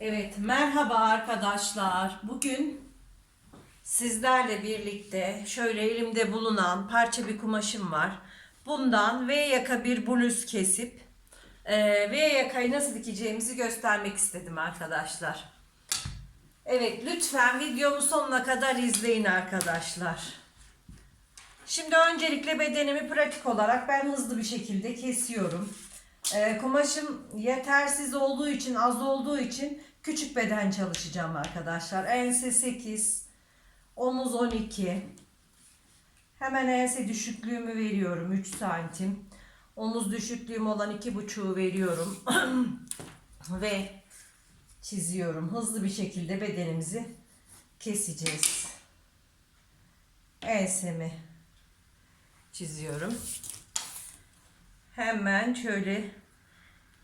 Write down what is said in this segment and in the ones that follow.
Evet, merhaba arkadaşlar. Bugün sizlerle birlikte şöyle elimde bulunan parça bir kumaşım var. Bundan V yaka bir bluz kesip e, V yakayı nasıl dikeceğimizi göstermek istedim arkadaşlar. Evet, lütfen videomu sonuna kadar izleyin arkadaşlar. Şimdi öncelikle bedenimi pratik olarak ben hızlı bir şekilde kesiyorum. Ee, kumaşım yetersiz olduğu için, az olduğu için küçük beden çalışacağım arkadaşlar. Ense 8, omuz 12. Hemen ense düşüklüğümü veriyorum 3 santim. Omuz düşüklüğüm olan 2,5'u veriyorum. Ve çiziyorum. Hızlı bir şekilde bedenimizi keseceğiz. Ensemi çiziyorum. Hemen şöyle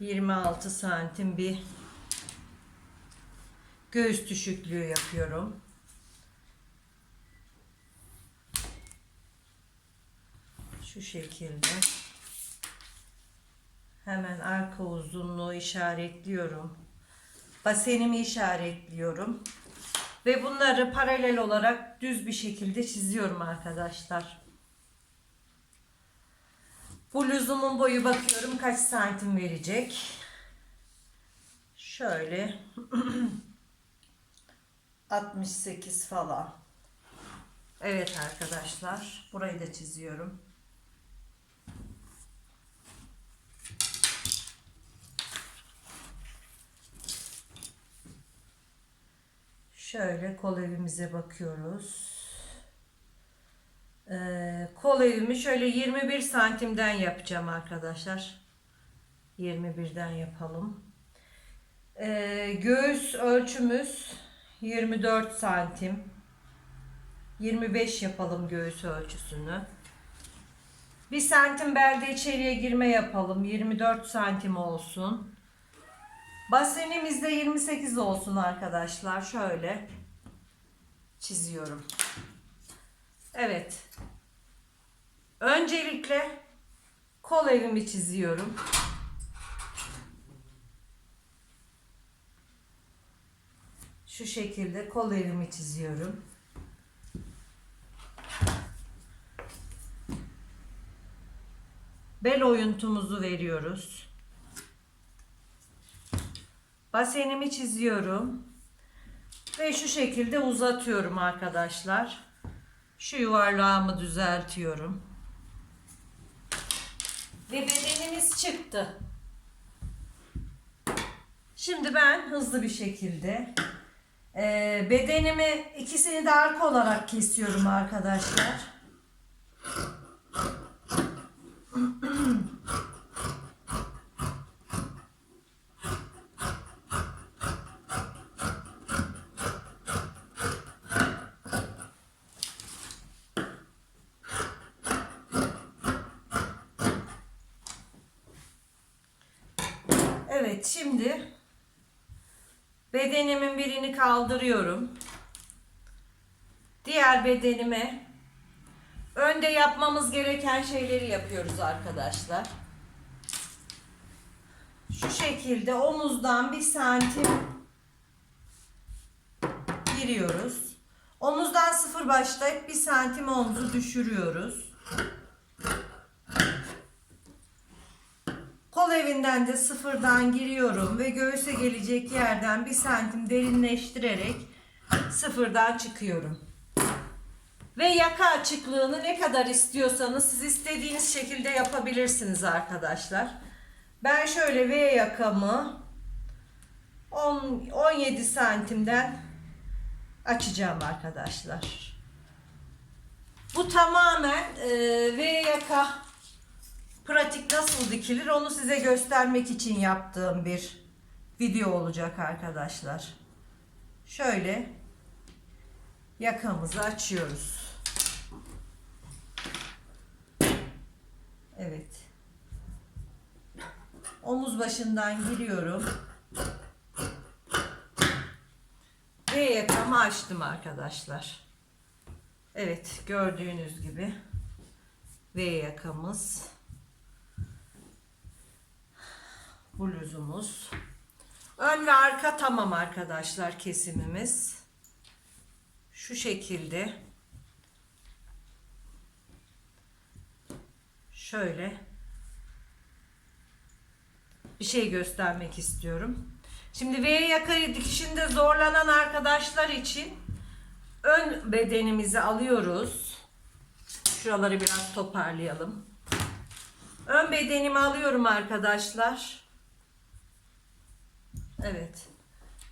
26 santim bir göğüs düşüklüğü yapıyorum. Şu şekilde. Hemen arka uzunluğu işaretliyorum. Basenimi işaretliyorum. Ve bunları paralel olarak düz bir şekilde çiziyorum arkadaşlar. Bluzumun boyu bakıyorum kaç santim verecek. Şöyle 68 falan. Evet arkadaşlar burayı da çiziyorum. Şöyle kol evimize bakıyoruz. Ee, kol evimi şöyle 21 santimden yapacağım arkadaşlar. 21'den yapalım. Ee, göğüs ölçümüz 24 santim. 25 yapalım göğüs ölçüsünü. 1 santim belde içeriye girme yapalım. 24 santim olsun. Basenimiz de 28 olsun arkadaşlar. Şöyle çiziyorum. Evet. Öncelikle kol evimi çiziyorum. Şu şekilde kol evimi çiziyorum. Bel oyuntumuzu veriyoruz. Basenimi çiziyorum. Ve şu şekilde uzatıyorum arkadaşlar. Şu yuvarlağımı düzeltiyorum. Ve bedenimiz çıktı. Şimdi ben hızlı bir şekilde e, bedenimi ikisini de arka olarak kesiyorum arkadaşlar. Evet şimdi bedenimin birini kaldırıyorum. Diğer bedenime önde yapmamız gereken şeyleri yapıyoruz arkadaşlar. Şu şekilde omuzdan bir santim giriyoruz. Omuzdan sıfır başlayıp bir santim omuzu düşürüyoruz. Kol evinden de sıfırdan giriyorum ve göğüse gelecek yerden bir santim derinleştirerek sıfırdan çıkıyorum. Ve yaka açıklığını ne kadar istiyorsanız siz istediğiniz şekilde yapabilirsiniz arkadaşlar. Ben şöyle V yakamı 10, 17 santimden açacağım arkadaşlar. Bu tamamen e, V yaka pratik nasıl dikilir onu size göstermek için yaptığım bir video olacak arkadaşlar. Şöyle yakamızı açıyoruz. Evet. Omuz başından giriyorum. Ve yakamı açtım arkadaşlar. Evet gördüğünüz gibi V yakamız bluzumuz. Ön ve arka tamam arkadaşlar kesimimiz. Şu şekilde. Şöyle. Bir şey göstermek istiyorum. Şimdi V yakayı dikişinde zorlanan arkadaşlar için ön bedenimizi alıyoruz. Şuraları biraz toparlayalım. Ön bedenimi alıyorum arkadaşlar. Evet.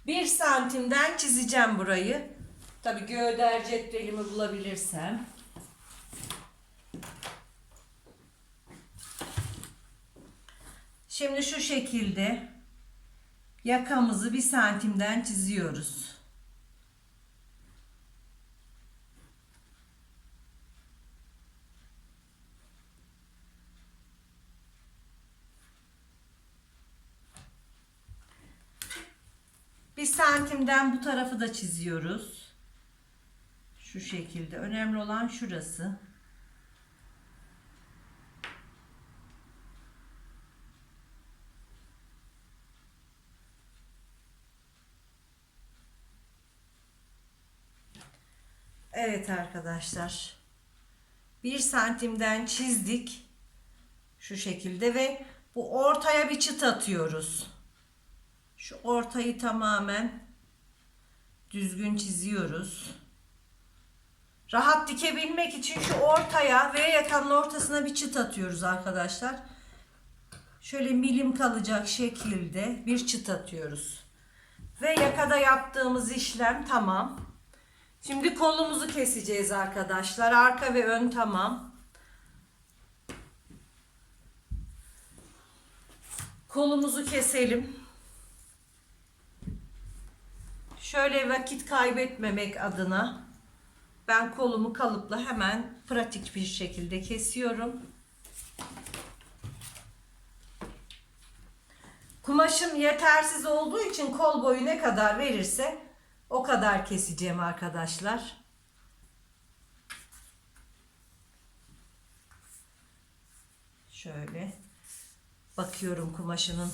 Bir santimden çizeceğim burayı. Tabi göğder cetvelimi bulabilirsem. Şimdi şu şekilde yakamızı bir santimden çiziyoruz. Bir santimden bu tarafı da çiziyoruz. Şu şekilde. Önemli olan şurası. Evet arkadaşlar. Bir santimden çizdik. Şu şekilde ve bu ortaya bir çıt atıyoruz. Şu ortayı tamamen düzgün çiziyoruz. Rahat dikebilmek için şu ortaya ve yakanın ortasına bir çıt atıyoruz arkadaşlar. Şöyle milim kalacak şekilde bir çıt atıyoruz. Ve yakada yaptığımız işlem tamam. Şimdi kolumuzu keseceğiz arkadaşlar. Arka ve ön tamam. Kolumuzu keselim. Şöyle vakit kaybetmemek adına ben kolumu kalıpla hemen pratik bir şekilde kesiyorum. Kumaşım yetersiz olduğu için kol boyu ne kadar verirse o kadar keseceğim arkadaşlar. Şöyle bakıyorum kumaşımın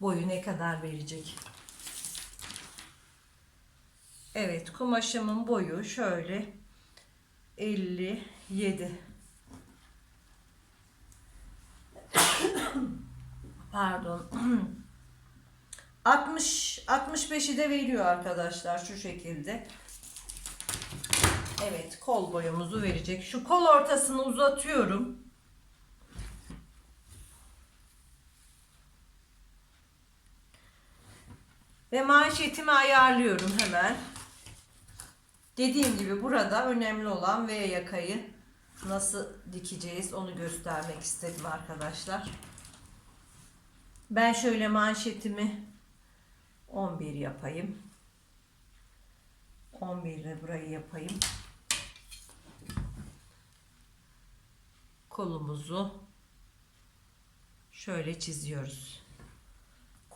boyu ne kadar verecek. Evet kumaşımın boyu şöyle 57 pardon 60 65'i de veriyor arkadaşlar şu şekilde. Evet kol boyumuzu verecek. Şu kol ortasını uzatıyorum. Ve manşetimi ayarlıyorum hemen. Dediğim gibi burada önemli olan V yakayı nasıl dikeceğiz onu göstermek istedim arkadaşlar. Ben şöyle manşetimi 11 yapayım. 11 ile burayı yapayım. Kolumuzu şöyle çiziyoruz.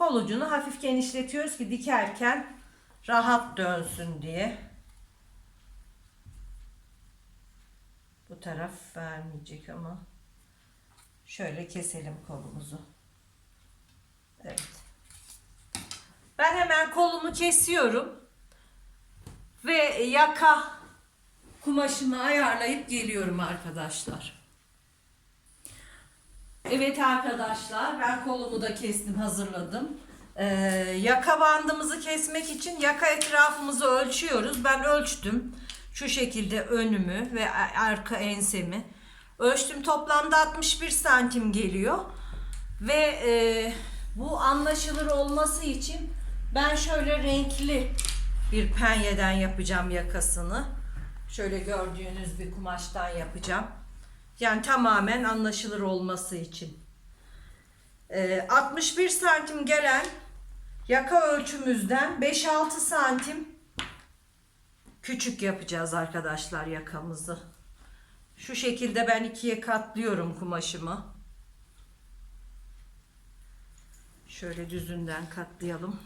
Kol ucunu hafif genişletiyoruz ki dikerken rahat dönsün diye. Bu taraf vermeyecek ama şöyle keselim kolumuzu. Evet. Ben hemen kolumu kesiyorum. Ve yaka kumaşımı ayarlayıp geliyorum arkadaşlar. Evet arkadaşlar ben kolumu da kestim hazırladım. Ee, yaka bandımızı kesmek için yaka etrafımızı ölçüyoruz. Ben ölçtüm. Şu şekilde önümü ve arka ensemi. Ölçtüm toplamda 61 santim geliyor. Ve e, bu anlaşılır olması için ben şöyle renkli bir penyeden yapacağım yakasını. Şöyle gördüğünüz bir kumaştan yapacağım. Yani tamamen anlaşılır olması için. Ee, 61 santim gelen yaka ölçümüzden 5-6 santim küçük yapacağız arkadaşlar yakamızı. Şu şekilde ben ikiye katlıyorum kumaşımı. Şöyle düzünden katlayalım.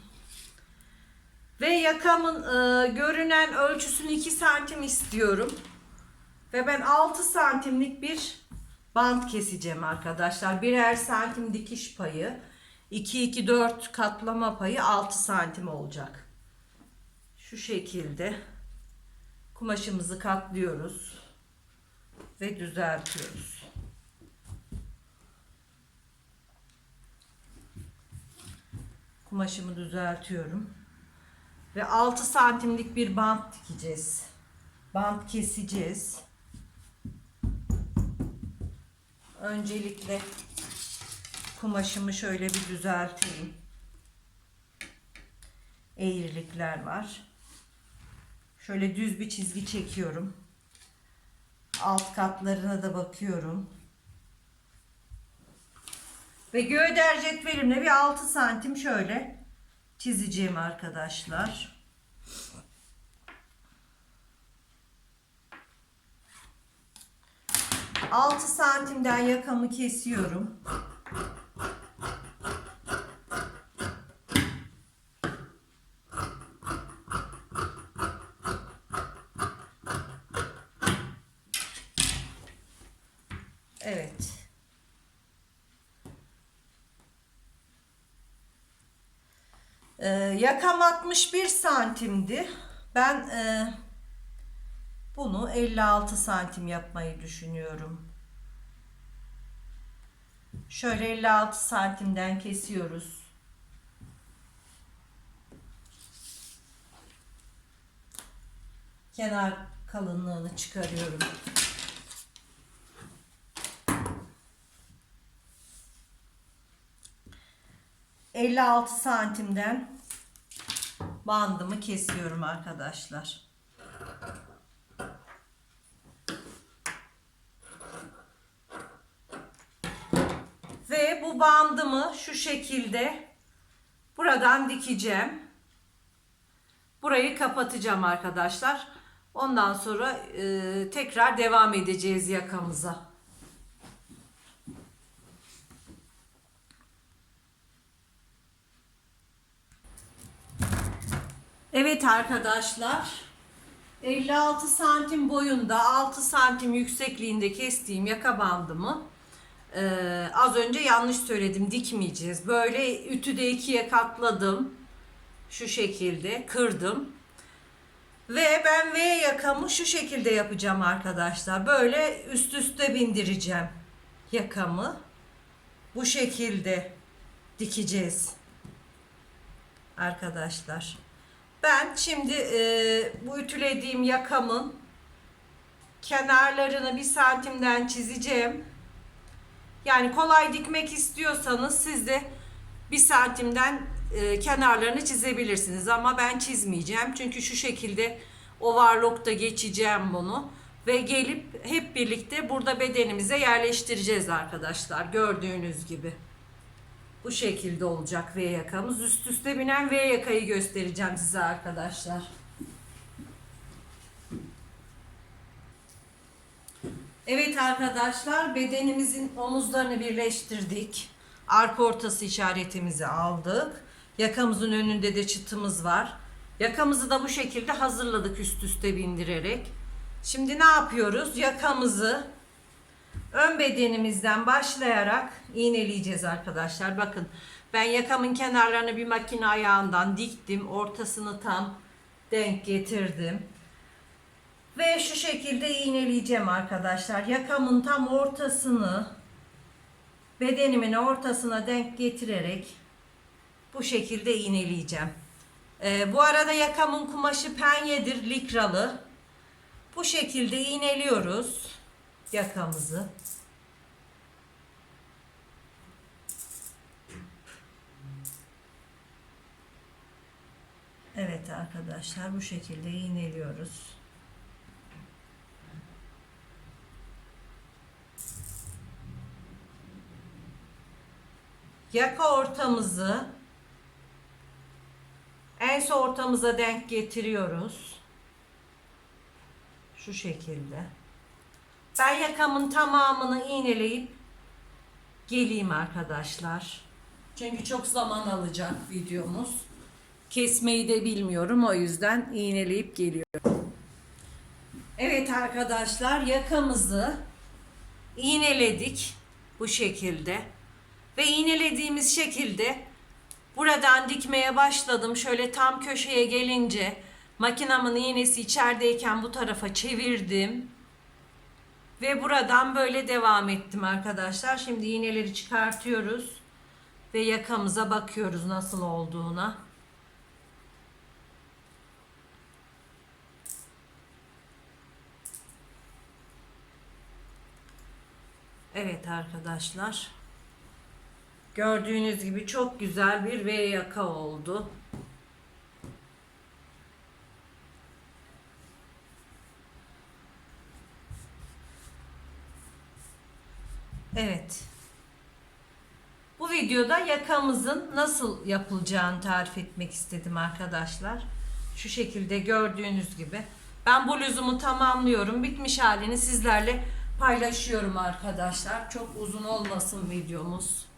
Ve yakamın e, görünen ölçüsünü 2 santim istiyorum. Ve ben 6 santimlik bir bant keseceğim arkadaşlar. Birer santim dikiş payı. 2 2 4 katlama payı 6 santim olacak. Şu şekilde kumaşımızı katlıyoruz ve düzeltiyoruz. Kumaşımı düzeltiyorum. Ve 6 santimlik bir bant dikeceğiz. Bant keseceğiz. Öncelikle kumaşımı şöyle bir düzelteyim. Eğrilikler var. Şöyle düz bir çizgi çekiyorum. Alt katlarına da bakıyorum. Ve gövder cetvelimle bir 6 santim şöyle çizeceğim arkadaşlar. Altı santimden yakamı kesiyorum. Evet. Ee, yakam 61 santimdi. Ben e, bunu 56 santim yapmayı düşünüyorum. Şöyle 56 santimden kesiyoruz. Kenar kalınlığını çıkarıyorum. ...56 santimden... ...bandımı kesiyorum arkadaşlar. Ve bu bandımı şu şekilde... ...buradan dikeceğim. Burayı kapatacağım arkadaşlar. Ondan sonra e, tekrar devam edeceğiz yakamıza. Evet arkadaşlar. 56 santim boyunda 6 santim yüksekliğinde kestiğim yaka bandımı e, az önce yanlış söyledim dikmeyeceğiz. Böyle ütüde ikiye katladım. Şu şekilde kırdım. Ve ben V yakamı şu şekilde yapacağım arkadaşlar. Böyle üst üste bindireceğim yakamı. Bu şekilde dikeceğiz arkadaşlar. Ben şimdi e, bu ütülediğim yakamın kenarlarını bir santimden çizeceğim. Yani kolay dikmek istiyorsanız siz de bir santimden e, kenarlarını çizebilirsiniz. Ama ben çizmeyeceğim. Çünkü şu şekilde overlock'ta geçeceğim bunu. Ve gelip hep birlikte burada bedenimize yerleştireceğiz arkadaşlar. Gördüğünüz gibi. Bu şekilde olacak V yakamız. Üst üste binen V yakayı göstereceğim size arkadaşlar Evet arkadaşlar bedenimizin omuzlarını birleştirdik arka ortası işaretimizi aldık. Yakamızın önünde de çıtımız var. Yakamızı da bu şekilde hazırladık üst üste bindirerek. Şimdi ne yapıyoruz? Yakamızı ön bedenimizden başlayarak iğneleyeceğiz arkadaşlar. Bakın ben yakamın kenarlarını bir makine ayağından diktim. Ortasını tam denk getirdim. Ve şu şekilde iğneleyeceğim arkadaşlar. Yakamın tam ortasını bedenimin ortasına denk getirerek bu şekilde iğneleyeceğim. Ee, bu arada yakamın kumaşı penyedir, likralı. Bu şekilde iğneliyoruz yakamızı. Evet arkadaşlar bu şekilde iğneliyoruz. Yaka ortamızı ense ortamıza denk getiriyoruz. Şu şekilde. Ben yakamın tamamını iğneleyip geleyim arkadaşlar. Çünkü çok zaman alacak videomuz. Kesmeyi de bilmiyorum o yüzden iğneleyip geliyorum. Evet arkadaşlar yakamızı iğneledik bu şekilde. Ve iğnelediğimiz şekilde buradan dikmeye başladım. Şöyle tam köşeye gelince makinamın iğnesi içerideyken bu tarafa çevirdim. Ve buradan böyle devam ettim arkadaşlar. Şimdi iğneleri çıkartıyoruz. Ve yakamıza bakıyoruz nasıl olduğuna. Evet arkadaşlar. Gördüğünüz gibi çok güzel bir V yaka oldu. Evet. Bu videoda yakamızın nasıl yapılacağını tarif etmek istedim arkadaşlar. Şu şekilde gördüğünüz gibi. Ben bluzumu tamamlıyorum. Bitmiş halini sizlerle paylaşıyorum arkadaşlar. Çok uzun olmasın videomuz.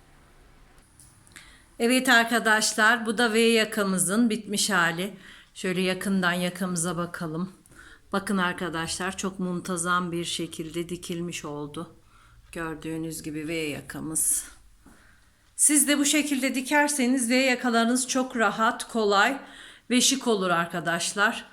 Evet arkadaşlar bu da V yakamızın bitmiş hali. Şöyle yakından yakamıza bakalım. Bakın arkadaşlar çok muntazam bir şekilde dikilmiş oldu. Gördüğünüz gibi V yakamız. Siz de bu şekilde dikerseniz V yakalarınız çok rahat, kolay ve şık olur arkadaşlar.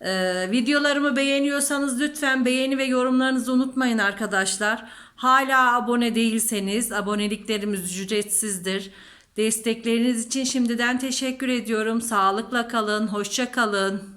Ee, videolarımı beğeniyorsanız lütfen beğeni ve yorumlarınızı unutmayın arkadaşlar. Hala abone değilseniz aboneliklerimiz ücretsizdir. Destekleriniz için şimdiden teşekkür ediyorum. Sağlıkla kalın, hoşça kalın.